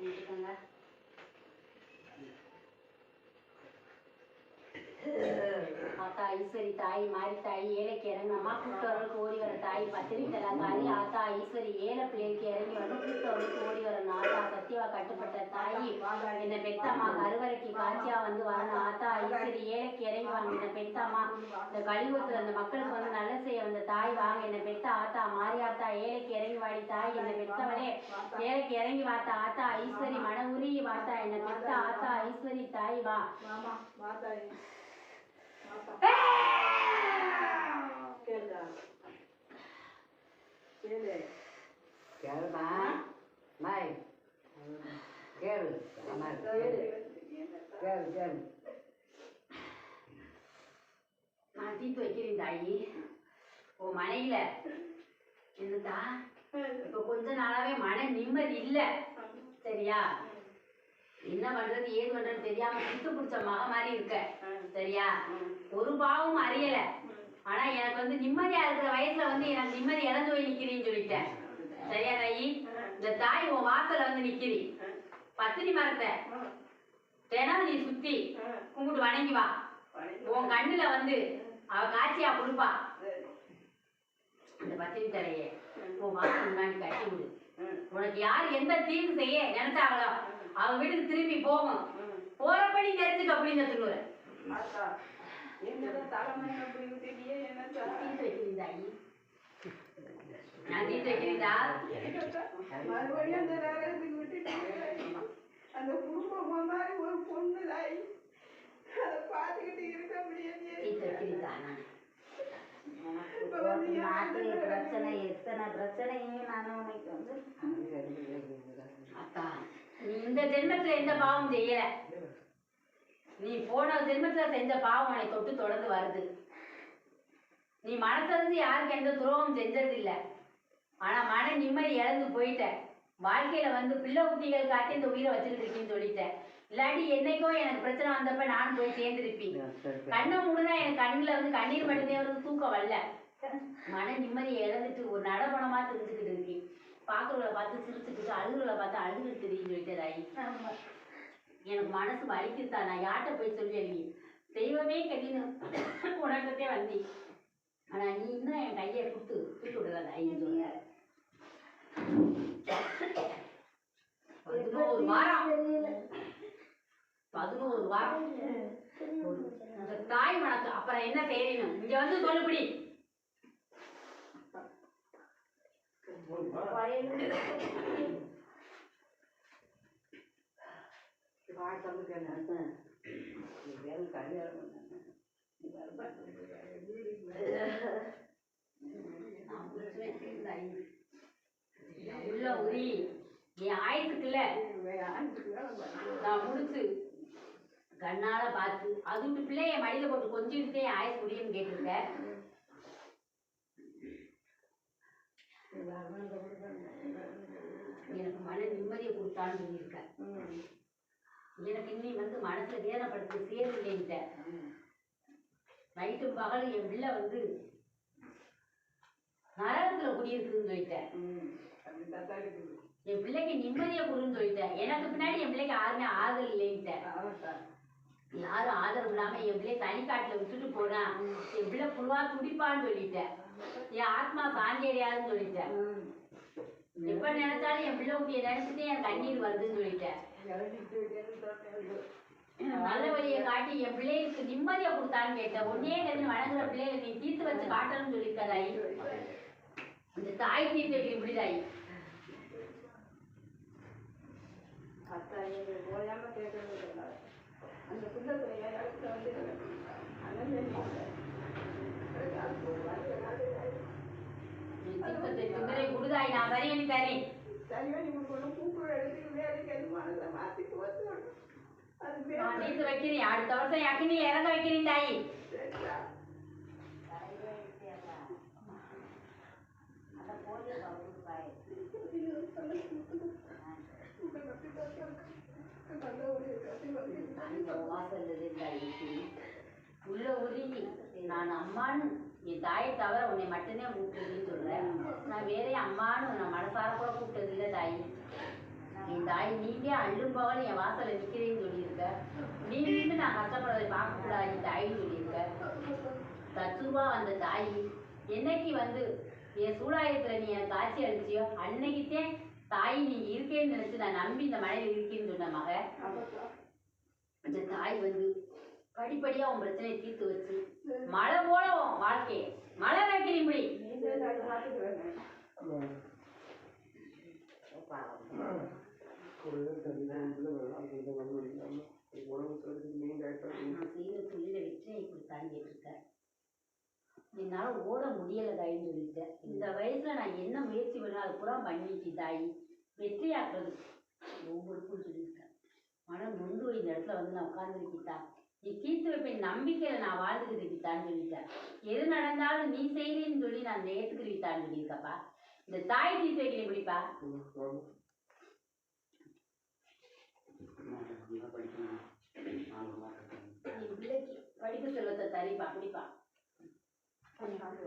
எடுத்துக்கோங்க ஆத்தா ஈஸ்வரி தாய் மாறி தாய் ஏழைக்கு இறங்கம்மா கூப்பிட்டவர்களுக்கு ஓடி வர தாய் பத்திரி தாய் ஆத்தா ஈஸ்வரி ஏழை பிள்ளைக்கு இறங்கி வரணும் கூப்பிட்டவர்களுக்கு ஓடி வர ஆத்தா சத்தியவா கட்டுப்பட்ட தாய் என்னை பெத்தம்மா கருவறைக்கு காட்சியா வந்து வரணும் ஆத்தா ஈஸ்வரி ஏழைக்கு இறங்கி வாங்க என்னை பெத்தம்மா. இந்த கலியுகத்துல அந்த மக்களுக்கு வந்து நல்ல செய்ய வந்த தாய் வாங்க. என்னை பெத்த ஆத்தா மாரியாத்தா ஏழைக்கு இறங்கி வாடி தாய் என்னை பெத்தவளே ஏழைக்கு இறங்கி வாத்தா ஆத்தா ஈஸ்வரி மன உருகி வாத்தா. என்னை பெத்த ஆத்தா ஈஸ்வரி தாய் வா. கேளுமா. மாய். கேளு கேளு கேளு கேளு. நான் தீர்த்து வைக்கிறேன் தாயி. உன் மனையில. என்னதா இப்ப கொஞ்ச நாளாவே மன நிம்மதி இல்ல. சரியா? என்ன பண்றது ஏது பண்றது தெரியாம சுத்து பிடிச்ச மக மாதிரி இருக்க. சரியா? ஒரு பாவமும் அறியல. ஆனா எனக்கு வந்து நிம்மதியா இருக்கிற வயசுல வந்து எனக்கு நிம்மதி இழந்து போய் நிக்கிறேன்னு சொல்லிட்டேன். சரியா தாயி? இந்த தாய் உன் வாசல்ல வந்து நிக்கிறி பத்தினி மரத்தை. தினம் நீ சுத்தி. கும்பிட்டு வணங்கி வா. உன் கண்ணுல வந்து அவ காட்சியா கொடுப்பா. அந்த பத்தினி தலையே உன் வாசல் முன்னாடி கட்டி விடு. உனக்கு யார் எந்த தீங்கு செய்ய நினைச்சாங்களோ அவங்க வீட்டுக்கு திரும்பி போகும் போறபடி தெரிஞ்சுக்க அப்படின்னு சொல்லுவேன் நான் தீர்த்து வைக்கிறீங்களா மறுபடியும் அந்த நேரத்துக்கு விட்டுட்டியே அந்த குடும்பம் மாதிரி ஒரு பொண்ணு தாய் அதை பார்த்துக்கிட்டு இருக்க முடியாது இப்ப வந்து பிரச்சனை எத்தனை பிரச்சனையும் நான் உனக்கு வந்து அக்கா நீ இந்த ஜென்மத்துல எந்த பாவம் செய்யல. நீ போன ஜென்மத்துல செஞ்ச பாவம் உன்னை தொட்டு தொடர்ந்து வருது. நீ மனசறிஞ்சு யாருக்கு எந்த துரோகம் செஞ்சது இல்ல ஆனா மன நிம்மதி இழந்து போயிட்ட வாழ்க்கையில வந்து பிள்ளை குட்டிகள் காட்டி இந்த உயிரை வச்சுட்டு இருக்கேன்னு சொல்லிட்டேன். இல்லாட்டி என்னைக்கோ எனக்கு பிரச்சனை வந்தப்ப நானும் போய் சேர்ந்துருப்பேன். கண்ணை மூடுனா எனக்கு கண்ணுல வந்து கண்ணீர் மட்டும்தான் வருது தூக்கம் வரல. மன நிம்மதியை இழந்துட்டு ஒரு நடப்பணமா தெரிஞ்சுக்கிட்டு இருக்கேன். பார்க்குறவளை பார்த்து சிரிச்சுக்கிட்டு அழுகுறவளை பார்த்து அழுதுகிட்டு தெரியும் சொல்லிட்டு தாயி. எனக்கு மனசு வலிக்குதா நான் யார்கிட்ட போய் சொல்லி நீ? தெய்வமே கட்டின்னு உனக்கத்தே வந்தி. ஆனா நீ இன்னும் என் கையை கொடுத்து தூக்கி விடல தாயின்னு பதினோரு வாரம். பதினோரு வாரம். இந்த தாய் வணக்கம். அப்புறம் என்ன செய்யணும் இங்க வந்து சொல்லுபடி. நான் முடிச்சு வச்சிருக்கேன் தாயி. நான் உள்ள உரி. என் ஆயுசுக்குள்ள நான் முடிச்சு. கண்ணால பார்த்து. அது விட்டு பிள்ளைய மடியில போட்டு கொஞ்சிட்டு என் ஆயுசு முடியும்னு கேட்டிருக்கேன் எனக்கு மன நிம்மதியை கொடுத்தான்னு சொல்லியிருக்கேன் எனக்கு இன்னி வந்து மனசுல வேதப்படுத்தி சேருங்க நைட்டு பகல் என் பிள்ளை வந்து நரகத்துல குடியிருக்குன்னு சொல்லிட்டேன். என் பிள்ளைக்கு நிம்மதியை கொடுன்னு சொல்லிட்டேன். எனக்கு பின்னாடி என் பிள்ளைக்கு யாருமே ஆதரவு இல்லைன்ட்டேன் யாரும் ஆதரவு இல்லாம என் பிள்ளைய தனிக்காட்டுல விட்டுட்டு போனா என் பிள்ளை புழுவா துடிப்பான்னு சொல்லிட்டேன். என் ஆத்மா சாந்தி அடையாதுன்னு சொல்லிட்டேன். எப்ப நினைச்சாலும் என் பிள்ளை குட்டியை நினைச்சிட்டே என் கண்ணீர் வருதுன்னு சொல்லிட்டேன். நல்ல வழியை காட்டி என் பிள்ளைகளுக்கு நிம்மதியை கொடுத்தான்னு கேட்டேன். ஒன்னே கருதி வணங்குற பிள்ளைகளை நீ தீர்த்து வச்சு காட்டணும்னு சொல்லியிருக்கதாயி. இந்த தாய் தீர்த்து வைக்கிற எது மனதை மாத்தி போச்சு அது நான் பேர் தீர்த்து வைக்கிறேன். அடுத்த வருஷம் அக்னி இறங்க வைக்கிறேன் தாயி சரிடா. அந்த போலீஸ் அவருக்கு பாய் நல்ல ஒரு கதை வந்து அந்த வாசல்ல சொல்லுது உள்ள உருகி நான் அம்மான்னு என் தாயை தவிர உன்னை மட்டும்தான் கூப்பிட்டதுன்னு சொல்றேன் நான் வேற அம்மான்னு நான் மனசார கூட கூப்பிட்டது இல்லை தாயி. என் தாய் நீங்க அள்ளும் பகல் என் வாசல்ல நிற்கிறேன்னு சொல்லியிருக்க. நீ நின்று நான் கஷ்டப்படுறதை பார்க்க கூடாது என் தாயின்னு சொல்லியிருக்க. தத்துவா வந்த தாய் என்னைக்கு வந்து என் சூடாயத்துல நீ என் காட்சி அளிச்சியோ அன்னைக்குத்தே தாய் நீ இருக்கேன்னு நினைச்சு நான் நம்பி இந்த மழையில இருக்கேன்னு சொன்ன மக. அந்த தாய் வந்து படிப்படியா உன் பிரச்சனையை தீர்த்து வச்சு மழை போல வாழ்க்கையை. மழை வைக்கிறீ இப்படி. செய்த தொழில வெற்றியை கொடுத்தான்னு கேட்டிருக்கேன் என்னால ஓட முடியல தாயின்னு சொல்லிட்டேன் இந்த வயசுல நான் என்ன முயற்சி பண்ணாலும் பூரா பண்ணிட்டு தாய். வெற்றியாக்குறது. ஒவ்வொருக்கும் சொல்லியிருக்கேன். போய் இந்த இடத்துல வந்து நான் உட்கார்ந்துருக்கிட்டா நீ தீர்த்து வைப்பேன் நம்பிக்கையில நான் வாழ்ந்துக்கிட்டு சொல்லிட்டேன். எது நடந்தாலும் நீ செய்றேன்னு சொல்லி நான் ஏத்துக்கிட்டான்னு சொல்லியிருக்கப்பா? இந்த தாய் தீர்த்து வைக்கிறேன் பிடிப்பா என் பிள்ளைக்கு படிப்பு செல்வத்தை தரிப்பா பிடிப்பா நான்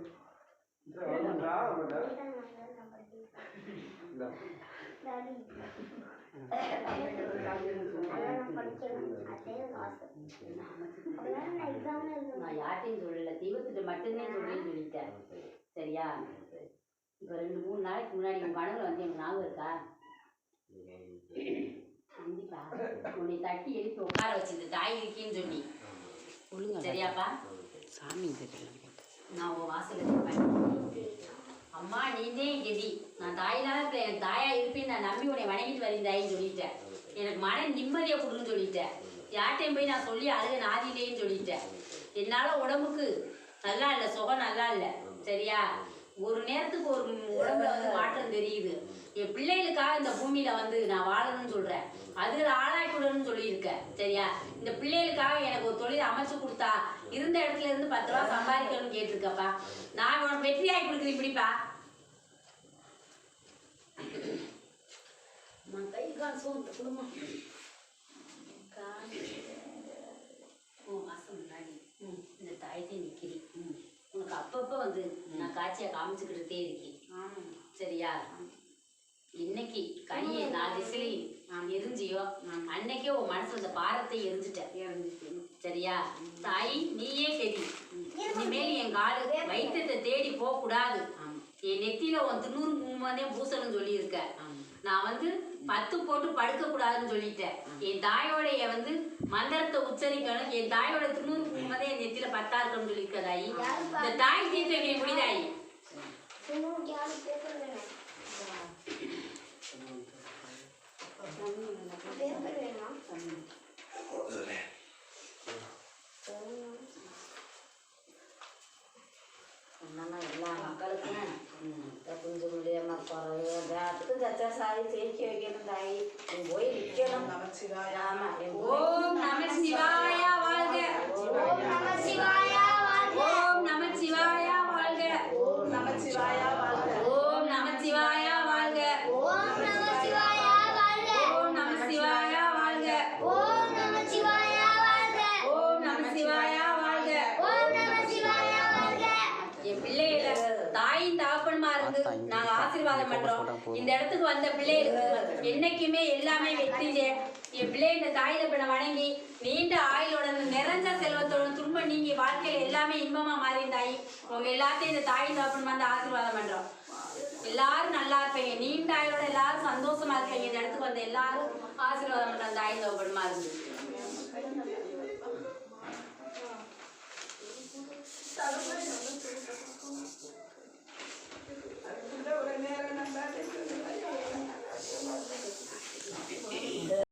யார்ட்டையும் சொல்லல. தெய்வத்திட்ட மட்டும்தான் சொல்றேன்னு சொல்லிட்டேன். சரியா? இப்போ ரெண்டு மூணு நாளைக்கு முன்னாடி உன் கனவுல வந்து எனக்கு ஞாபகம் இருக்கா? கண்டிப்பா. உன்னை தட்டி எழுப்பி உட்கார வச்சு இந்த தாய் இருக்கேன்னு சொல்லி. சரியாப்பா? சாமி நான் உன் நிற்பேன் அம்மா நீந்தே கெதி. நான் தாயில்லாத பிள்ளை எனக்கு தாயா இருப்பேன் நான் நம்பி உன்னை வணங்கிட்டு வரேன் தாயின்னு சொல்லிட்டேன். எனக்கு மன நிம்மதியை கொடுன்னு சொல்லிட்டேன். யார்ட்டையும் போய் நான் சொல்லி அழுக நாதிலேன்னு சொல்லிட்டேன். என்னால் உடம்புக்கு நல்லா இல்லை சுகம் நல்லா இல்லை. சரியா? ஒரு நேரத்துக்கு ஒரு உடம்புல வந்து மாற்றம் தெரியுது. என் பிள்ளைகளுக்காக இந்த பூமியில வந்து நான் வாழணும்னு சொல்றேன். அது ஆளாக்கிடணும்னு சொல்லியிருக்கேன். சரியா? இந்த பிள்ளைகளுக்காக எனக்கு ஒரு தொழில் அமைச்சு கொடுத்தா இருந்த இடத்துல இருந்து பத்து ரூபா சம்பாதிக்கணும்னு கேட்டிருக்கப்பா. நான் உனக்கு வெற்றியாகி கொடுக்குறேன் இப்படிப்பா. நான் சோந்த குடும்பம் முன்னாடி இந்த தாயத்தை நிற்கிறி உனக்கு அப்பப்போ வந்து நான் காட்சியை காமிச்சுக்கிட்டே இருக்கேன் சரியா இன்னைக்கு கையை நான் திசையிலையும் நான் எரிஞ்சியோ அன்னைக்கே உன் மனசுல இந்த பாரத்தை எரிஞ்சிட்டேன் சரியா தாய் நீயே கதி இனிமேல் என் காலு வைத்தியத்தை தேடி போக கூடாது என் நெத்தியில உன் திருநூறு குங்குமதே பூசணும்னு சொல்லியிருக்க நான் வந்து பத்து போட்டு படுக்க கூடாதுன்னு சொல்லிட்டேன் என் தாயோடைய வந்து மந்திரத்தை உச்சரிக்கணும். என் தாயோட திருநூறு குங்குமதே என் நெத்தியில பத்தா இருக்கணும்னு சொல்லியிருக்க தாயி இந்த தாய் தீர்த்து வைக்க முடி தாயி எல்லா மக்களுக்கும் கொஞ்சம் முடியாம குறைவு எல்லாத்துக்கும் தச்சா சாதி ஜெயிக்க வைக்கணும் தாயி நீ போய் நிக்கணும் ஆமா என் ஓம் நம சிவாய வாழ்க நமச்சிவாயா நாங்க ஆசீர்வாதம் பண்றோம். இந்த இடத்துக்கு வந்த பிள்ளைகளுக்கு என்னைக்குமே எல்லாமே வெற்றி என் பிள்ளை இந்த தாய் தப்பனை வணங்கி நீண்ட ஆயுளோட நிறைஞ்ச செல்வத்தோட துன்பம் நீங்கி வாழ்க்கையில எல்லாமே இன்பமா மாறி தாய் உங்க எல்லாத்தையும் இந்த தாய் தப்பன் வந்து ஆசீர்வாதம் பண்றோம். எல்லாரும் நல்லா இருப்பீங்க. நீண்ட ஆயுளோட எல்லாரும் சந்தோஷமா இருப்பீங்க. இந்த இடத்துக்கு வந்த எல்லாரும் ஆசீர்வாதம் பண்ற தாய் தப்பன்மா இருக்கு Thank you. Okay.